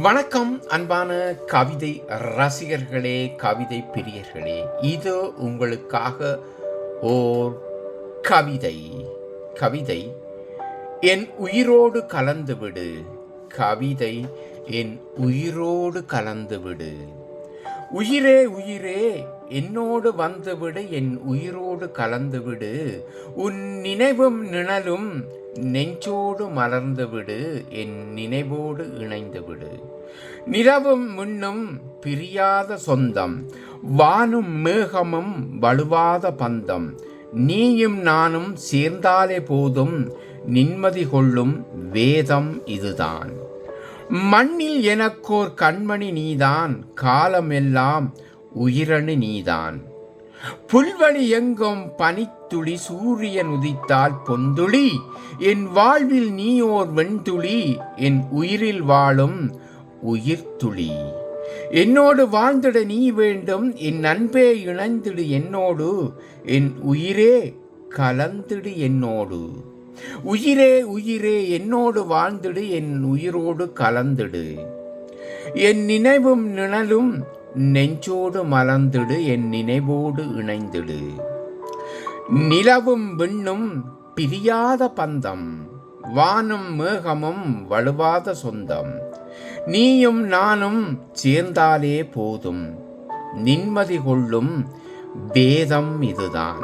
வணக்கம் அன்பான கவிதை ரசிகர்களே கவிதை பிரியர்களே. இது உங்களுக்காக ஓர் கவிதை. கவிதை என் உயிரோடு கலந்துவிடு கவிதை என் உயிரோடு கலந்துவிடு உயிரே உயிரே என்னோடு வந்துவிடு என் உயிரோடு கலந்துவிடு. உன் நினைவும் நிழலும் நெஞ்சோடு மலர்ந்துவிடு என் நினைவோடு இணைந்துவிடு. நிலவும் முன்னும் பிரியாத சொந்தம் வானும் மேகமும் வலுவாத பந்தம். நீயும் நானும் சேர்ந்தாலே போதும் நிம்மதி கொள்ளும் வேதம் இதுதான். மண்ணில் எனக்கோர் கண்மணி நீதான் காலமெல்லாம் உயிரணு நீதான். புல்வழி எங்கும் பனித்துளி சூரியன் உதித்தால் பொந்துளி. என் வாழ்வில் நீ ஓர் வெண்துளி என் உயிரில் வாழும் உயிர்த்துளி. என்னோடு வாழ்ந்திட நீ வேண்டும் என் அன்பே இணைந்திடு என்னோடு. என் உயிரே கலந்திடு என்னோடு. உயிரே உயிரே என்னோடு வாழ்ந்திடு என் உயிரோடு கலந்திடு. என் நினைவும் நிழலும் நெஞ்சோடு மலர்ந்திடு என் நினைவோடு இணைந்திடு. நிலவும் விண்ணும் பிரியாத பந்தம் வானும் மேகமும் வலுவாத சொந்தம். நீயும் நானும் சேர்ந்தாலே போதும் நிம்மதி கொள்ளும் வேதம் இதுதான்.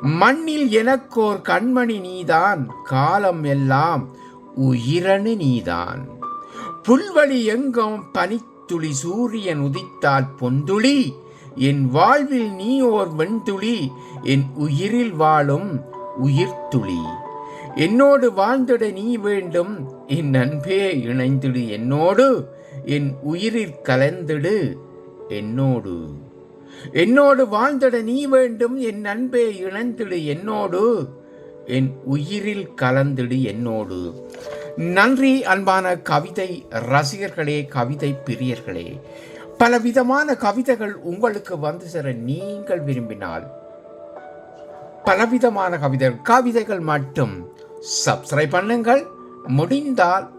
மண்ணில் எனக்கோர் கண்மணி நீதான் காலம் எல்லாம் உயிரணு நீதான். புல்வழி எங்கும் பனி பனித்துளி சூரியன் உதித்தால் பொந்துளி. என் வாழ்வில் நீ ஓர் வெண்துளி என் உயிரில் வாழும் உயிர்த்துளி. என்னோடு வாழ்ந்திட நீ வேண்டும் என் அன்பே இணைந்திடு என்னோடு என் உயிரில் கலந்திடு என்னோடு. என்னோடு வாழ்ந்திட நீ வேண்டும் என் அன்பே இணைந்திடு என்னோடு என் உயிரில் கலந்திடு என்னோடு. நன்றி அன்பான கவிதை ரசிகர்களே கவிதை பிரியர்களே. பலவிதமான கவிதைகள் உங்களுக்கு வந்து சேர நீங்கள் விரும்பினால் பலவிதமான கவிதைகள் கவிதைகள் மட்டும் சப்ஸ்கிரைப் பண்ணுங்கள். முடிந்தால்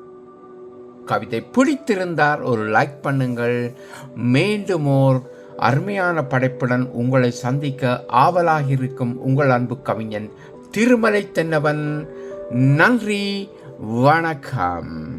கவிதை பிடித்திருந்தால் ஒரு லைக் பண்ணுங்கள். மீண்டும் ஓர் அருமையான படைப்புடன் உங்களை சந்திக்க ஆவலாக இருக்கும் உங்கள் அன்பு கவிஞன் திருமலை தென்னவன். நன்றி வணக்கம்.